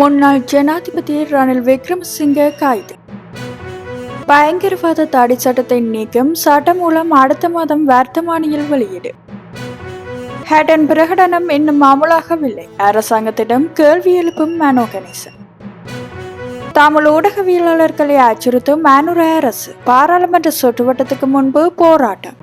முன்னாள் ஜனாதிபதி ரணில் விக்ரமசிங்கே கைது. பயங்கரவாத தடை சட்டத்தை நீக்கும் சட்டம் மூலம் அடுத்த மாதம் வர்த்தமானியில் வெளியீடு. ஹேடன் பிரகடனம் இன்னும் அமலாகவில்லை. அரசாங்கத்திடம் கேள்வி எழுப்பும் மனோ கணேசன். தமிழ் ஊடகவியலாளர்களை அச்சுறுத்தும் மானுர அரசு. பாராளுமன்ற சுற்றுவட்டத்துக்கு முன்பு போராட்டம்.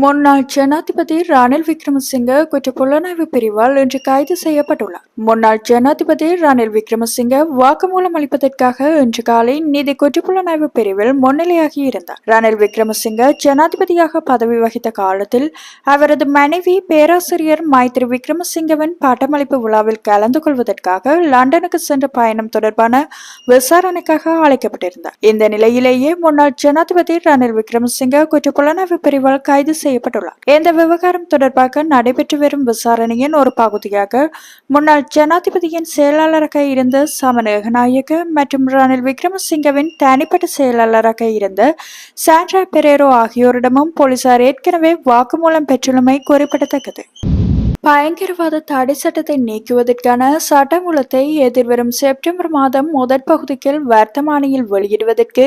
முன்னாள் ஜனாதிபதி ரணில் விக்ரமசிங்க குற்ற புலனாய்வு பிரிவால் இன்று கைது செய்யப்பட்டுள்ளார். முன்னாள் ஜனாதிபதி ரணில் விக்ரமசிங்க வாக்குமூலம் அளிப்பதற்காக இன்று காலை நீதி குற்றப்புலனாய்வு பிரிவில் முன்னிலையாகி இருந்தார். ரணில் விக்ரமசிங்க ஜனாதிபதியாக பதவி வகித்த காலத்தில் அவரது மனைவி பேராசிரியர் மைத்ரி விக்ரமசிங்கவின் பட்டமளிப்பு விழாவில் கலந்து கொள்வதற்காக லண்டனுக்கு சென்ற பயணம் தொடர்பான விசாரணைக்காக அழைக்கப்பட்டிருந்தார். இந்த நிலையிலேயே முன்னாள் ஜனாதிபதி ரணில் விக்ரமசிங்க குற்ற புலனாய்வு பிரிவால் கைது செய்யப்பட்டுள்ளார். இந்த விவகாரம் தொடர்பாக நடைபெற்று வரும் விசாரணையின் ஒரு பகுதியாக முன்னாள் ஜனாதிபதியின் செயலாளராக இருந்த சமன் மற்றும் ரணில் விக்ரமசிங்கவின் தனிப்பட்ட செயலாளராக இருந்த சாண்ட்ரா பெரேரோ ஆகியோரிடமும் போலீசார் ஏற்கனவே வாக்குமூலம் பெற்றுள்ளமை குறிப்பிடத்தக்கது. பயங்கரவாத தடை சட்டத்தை நீக்குவதற்கான சட்டமூலத்தை எதிர்வரும் செப்டம்பர் மாதம் முதற் பகுதியில் வர்த்தமானியில் வெளியிடுவதற்கு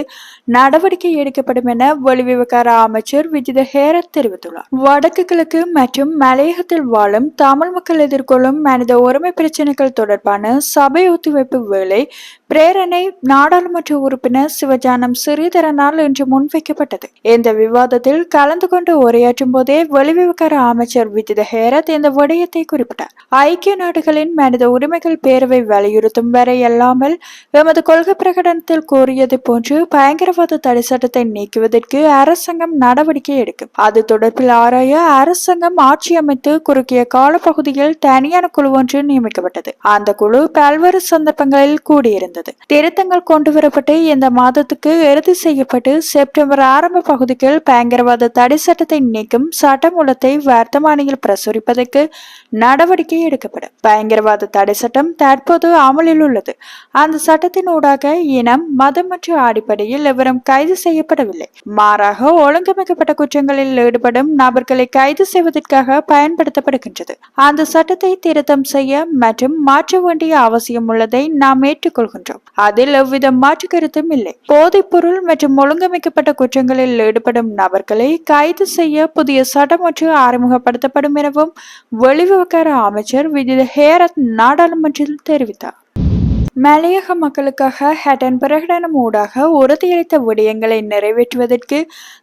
நடவடிக்கை எடுக்கப்படும் என வெளிவிவகார அமைச்சர் விஜித ஹேரத் தெரிவித்துள்ளார். வடக்கு கிழக்கு மற்றும் மலையகத்தில் வாழும் தமிழ் மக்கள் எதிர்கொள்ளும் மனித உரிமை பிரச்சினைகள் தொடர்பான சபை ஒத்திவைப்பு வேலை பிரேரணை நாடாளுமன்ற உறுப்பினர் சிவஜானம் சிறிதரனால் இன்று முன்வைக்கப்பட்டது. இந்த விவாதத்தில் கலந்து கொண்டு உரையாற்றும் போதே வெளிவிவகார அமைச்சர் விஜித ஹேரத் இந்த விடயத்தை குறிப்பிட்டார் ஐக்கிய நாடுகளின் மனித உரிமைகள் பேரவை வலியுறுத்தும் வரை அல்லாமல் எமது கொள்கை பிரகடனத்தில் கூறியது போன்று பயங்கரவாத தடை சட்டத்தை நீக்குவதற்கு அரசாங்கம் நடவடிக்கை எடுக்கும். அது தொடர்பில் ஆராய அரசாங்கம் ஆட்சி அமைத்து குறுகிய காலப்பகுதியில் தனியான குழு ஒன்று நியமிக்கப்பட்டது. அந்த குழு பல்வேறு சந்தர்ப்பங்களில் கூடியிருந்தது. திருத்தங்கள் கொண்டு வரப்பட்டு இந்த மாதத்துக்கு இறுதி செய்யப்பட்டு செப்டம்பர் ஆரம்ப பகுதிக்குள் பயங்கரவாத தடை சட்டத்தை நீக்கும் சட்டமூலத்தை வர்த்தமானியில் பிரசுரிப்பதற்கு நடவடிக்கை எடுக்கப்படும். பயங்கரவாத தடை சட்டம் தற்போது அமலில் உள்ளது. அந்த சட்டத்தின் ஊடாக இனம் மதம் மற்றும் அடிப்படையில் எவரும் கைது செய்யப்படவில்லை. மாறாக ஒழுங்கமைக்கப்பட்ட குற்றங்களில் ஈடுபடும் நபர்களை கைது செய்வதற்காக பயன்படுத்தப்படுகின்றது. அந்த சட்டத்தை திருத்தம் செய்ய மற்றும் மாற்ற வேண்டிய அவசியம் உள்ளதை நாம் ஏற்றுக்கொள்கின்றோம். அதில் எவ்வித மாற்று கருத்தும் இல்லை. போதைப் பொருள் மற்றும் ஒழுங்கமைக்கப்பட்ட குற்றங்களில் ஈடுபடும் நபர்களை கைது செய்ய புதிய சட்டம் ஒன்று அறிமுகப்படுத்தப்படும் எனவும் வெளிவிவகார அமைச்சர் விஜித ஹேரத் நாடாளுமன்றத்தில் தெரிவித்தார். மலையக மக்களுக்காக ஹட்டன் பிரகடனம் ஊடாக உறுதியளித்த விடயங்களை நிறைவேற்றுவதற்கு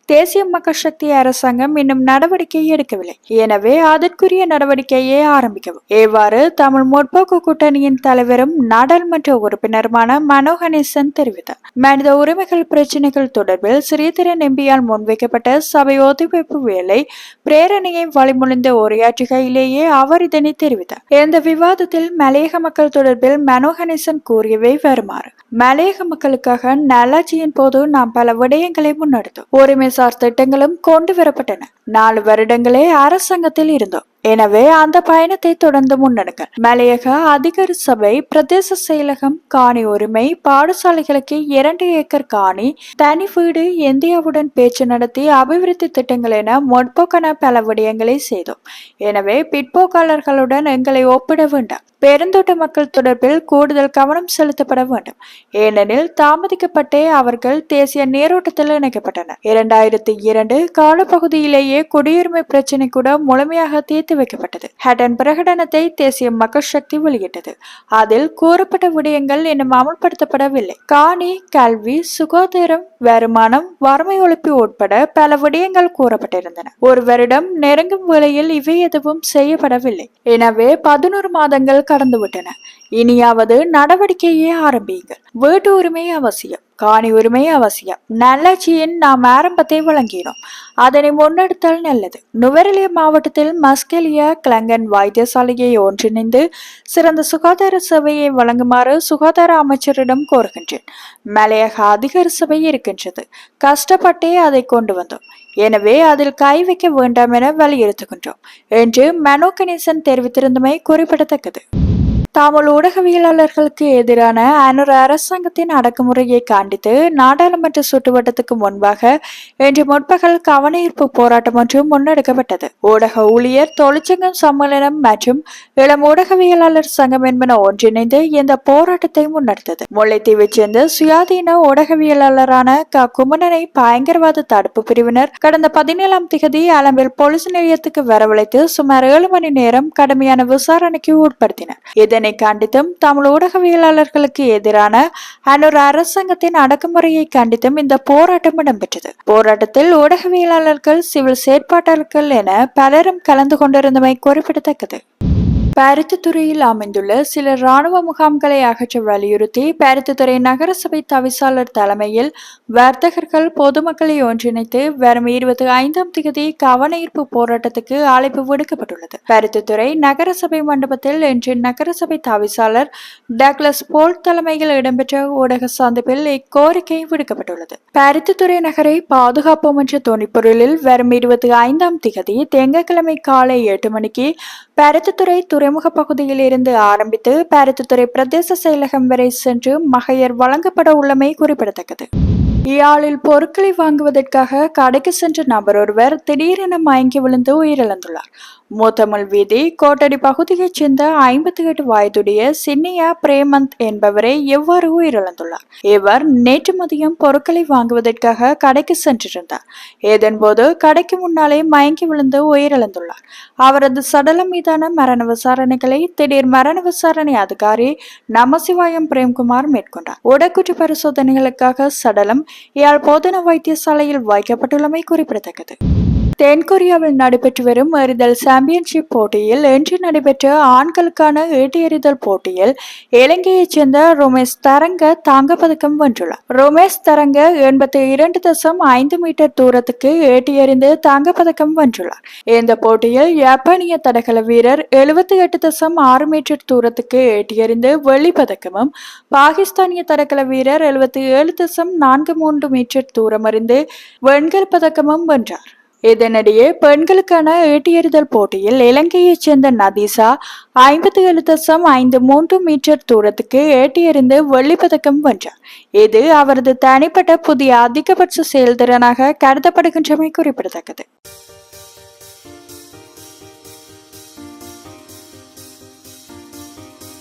தேசிய மக்கள் சக்தி அரசாங்கம் இன்னும் நடவடிக்கை எடுக்கவில்லை. எனவே அதற்குரிய நடவடிக்கையை ஆரம்பிக்கவும். இவ்வாறு தமிழ் முற்போக்கு கூட்டணியின் தலைவரும் நாடாளுமன்ற உறுப்பினருமான மனோ கணேசன் தெரிவித்தார். மனித உரிமைகள் பிரச்சினைகள் தொடர்பில் ஸ்ரீதரன் எம்பியால் முன்வைக்கப்பட்ட சபை ஒத்திவைப்பு வேலை பிரேரணையை வழிமொழிந்த உரையாற்றுகையிலேயே அவர் இதனை தெரிவித்தார். இந்த விவாதத்தில் மலையக மக்கள் தொடர்பில் மனோ கணேசன் கூறியவை வருமாறு. மலையக மக்களுக்காக நல்லாட்சியின் போது நாம் பல விடயங்களை முன்னெடுத்தோம். உரிமைசார் திட்டங்களும் கொண்டு வரப்பட்டன. நாலு வருடங்களே அரசாங்கத்தில் இருந்தோம். எனவே அந்த பயணத்தை தொடர்ந்து முன்னெடுங்கள். மலையக அதிகார சபை பிரதேச செயலகம் காணி உரிமை பாடசாலைகளுக்கு இரண்டு ஏக்கர் காணி தனி வீடு இந்தியாவுடன் பேச்சு நடத்தி அபிவிருத்தி திட்டங்கள் என முற்போக்கான பல விடயங்களை செய்தோம். எனவே பிற்போக்காளர்களுடன் எங்களை ஒப்பிட வேண்டாம். பெருந்தோட்ட மக்கள் தொடர்பில் கூடுதல் கவனம் செலுத்தப்பட வேண்டும். ஏனெனில் தாமதிக்கப்பட்டே அவர்கள் தேசிய நீரோட்டத்தில் இணைக்கப்பட்டனர். இரண்டாயிரத்தி இரண்டு காலப்பகுதியிலேயே குடியுரிமை பிரச்சினை கூட முழுமையாக தீர்த்து வைக்கப்பட்டது. ஹட்டன் பிரகடனத்தை தேசிய மக்கள் சக்தி வெளியிட்டது. அதில் கூறப்பட்ட விடயங்கள் இன்னும் அமல்படுத்தப்படவில்லை. காணி கல்வி சுகாதாரம் வருமானம் வறுமை ஒழிப்பு உட்பட பல விடயங்கள் கூறப்பட்டிருந்தன. ஒரு வருடம் நெருங்கும் வேளையில் இவை எதுவும் செய்யப்படவில்லை. எனவே பதினோரு மாதங்கள் கடந்துவிட்டன. இனியாவது நடவடிக்கையை ஆரம்பியுங்கள். வீட்டு உரிமை அவசியம். காணி உரிமை அவசியம். நல்லாட்சியின் நாம் ஆரம்பத்தை வழங்கினோம். அதனை முன்னெடுத்தால் நல்லது. நுவரெலியா மாவட்டத்தில் மஸ்கெலியா கிளங்கன் வைத்தியசாலையை ஒன்றிணைந்து சிறந்த சுகாதார சேவையை வழங்குமாறு சுகாதார அமைச்சரிடம் கோருகின்றேன். மலையக அதிகார சபை இருக்கின்றது. கஷ்டப்பட்டே அதை கொண்டு வந்தோம். எனவே அதில் கை வைக்க வேண்டாம் என வலியுறுத்துகின்றோம். என்று மனோ கணேசன் தெரிவித்திருந்தமை குறிப்பிடத்தக்கது. தமிழ் ஊடகவியலாளர்களுக்கு எதிரான அனுர அரசாங்கத்தின் அடக்குமுறையை கண்டித்து நாடாளுமன்ற சுட்டுவட்டத்துக்கு முன்பாக இன்று முற்பகல் கவனஈர்ப்பு போராட்டம் ஒன்று முன்னெடுக்கப்பட்டது. ஊடக ஊழியர் தொழிற்சங்கம் சம்மேளனம் மற்றும் இளம் ஊடகவியலாளர் சங்கம் என்பன ஒன்றிணைந்து இந்த போராட்டத்தை முன்னெடுத்தது. முல்லைத்தீவைச் சேர்ந்த சுயாதீன ஊடகவியலாளரான க. குமணனை பயங்கரவாத தடுப்பு பிரிவினர் கடந்த பதினேழாம் திகதி அலம்பில் போலீஸ் நிலையத்துக்கு வரவழைத்து சுமார் ஏழு மணி நேரம் கடுமையான விசாரணைக்கு உட்படுத்தினர். இதனை கண்டித்தும் தமிழ் ஊடகவியலாளர்களுக்கு எதிரான அன்னொரு அரசாங்கத்தின் அடக்குமுறையை கண்டித்தும் இந்த போராட்டம் இடம்பெற்றது. போராட்டத்தில் ஊடகவியலாளர்கள் சிவில் செயற்பாட்டாளர்கள் என பலரும் கலந்து கொண்டிருந்தமை குறிப்பிடத்தக்கது. பருத்தித்துறையில் அமைந்துள்ள சில இராணுவ முகாம்களை அகற்ற வலியுறுத்தி பருத்தித்துறை நகரசபை தவிசாளர் தலைமையில் வர்த்தகர்கள் பொதுமக்களை ஒன்றிணைத்து வரும் இருபத்தி ஐந்தாம் தேதி கவனஈர்ப்பு போராட்டத்துக்கு அழைப்பு விடுக்கப்பட்டுள்ளது. பருத்தித்துறை நகரசபை மண்டபத்தில் இன்று நகரசபை தவிசாளர் டக்ளஸ் போல் தலைமையில் இடம்பெற்ற ஊடக சந்திப்பில் இக்கோரிக்கை விடுக்கப்பட்டுள்ளது. பருத்தித்துறை நகரை பாதுகாப்போம் என்ற துணிப்பொருளில் வரும் இருபத்தி ஐந்தாம் தேதி திங்கட்கிழமை காலை எட்டு மணிக்கு பருத்தித்துறை துறைமுக பகுதியில் இருந்து ஆரம்பித்து பருத்தித்துறை பிரதேச செயலகம் வரை சென்று மகையர் வழங்கப்பட உள்ளமை குறிப்பிடத்தக்கது. யாழில் பொருட்களை வாங்குவதற்காக கடைக்கு சென்ற நபர் ஒருவர் திடீரென மயங்கி விழுந்து உயிரிழந்துள்ளார். மூத்தமிழ் வீதி கோட்டடி பகுதியைச் சேர்ந்த ஐம்பத்தி எட்டு வயதுடைய சின்னியா பிரேமந்த் என்பவரை எவ்வாறு உயிரிழந்துள்ளார்? இவர் நேற்று மதியம் பொருட்களை வாங்குவதற்காக கடைக்கு சென்றிருந்தார். இதன்போது கடைக்கு முன்னாலே மயங்கி விழுந்து உயிரிழந்துள்ளார். அவரது சடலம் மீதான மரண விசாரணைகளை திடீர் மரண விசாரணை அதிகாரி நமசிவாயம் பிரேம்குமார் மேற்கொண்டார். உடக்குற்று பரிசோதனைகளுக்காக சடலம் யாழ் போதனா வைத்தியசாலையில் வைக்கப்பட்டுள்ளமை குறிப்பிடத்தக்கது. தென்கொரியாவில் நடைபெற்று வரும் எறிதல் சாம்பியன்ஷிப் போட்டியில் இன்று நடைபெற்ற ஆண்களுக்கான ஈட்டி எறிதல் போட்டியில் இலங்கையைச் சேர்ந்த ரோமேஷ் தரங்க தங்கப்பதக்கம் வென்றுள்ளார். ரோமேஷ் தரங்க எண்பத்தி இரண்டு தசம் ஐந்து மீட்டர் தூரத்துக்கு ஈட்டி எறிந்து தங்கப்பதக்கம் வென்றுள்ளார். இந்த போட்டியில் ஜப்பானிய தடகள வீரர் எழுபத்தி எட்டு தசம் ஆறு மீட்டர் தூரத்துக்கு ஈட்டி எறிந்து வெள்ளிப்பதக்கமும் பாகிஸ்தானிய தடகள வீரர் எழுபத்தி ஏழு தசம் நான்கு மூன்று மீட்டர் தூரம் அறிந்து வெண்கலப் பதக்கமும் வென்றார். இதனிடையே பெண்களுக்கான ஏட்டியறிதல் போட்டியில் இலங்கையைச் சேர்ந்த நதீசா ஐம்பத்தி ஏழு தசம் ஐந்து மூன்று மீட்டர் தூரத்துக்கு ஏட்டியறிந்து வெள்ளிப்பதக்கம் வென்றார். இது அவரது தனிப்பட்ட புதிய அதிகபட்ச செயல்திறனாக கருதப்படுகின்றமை குறிப்பிடத்தக்கது.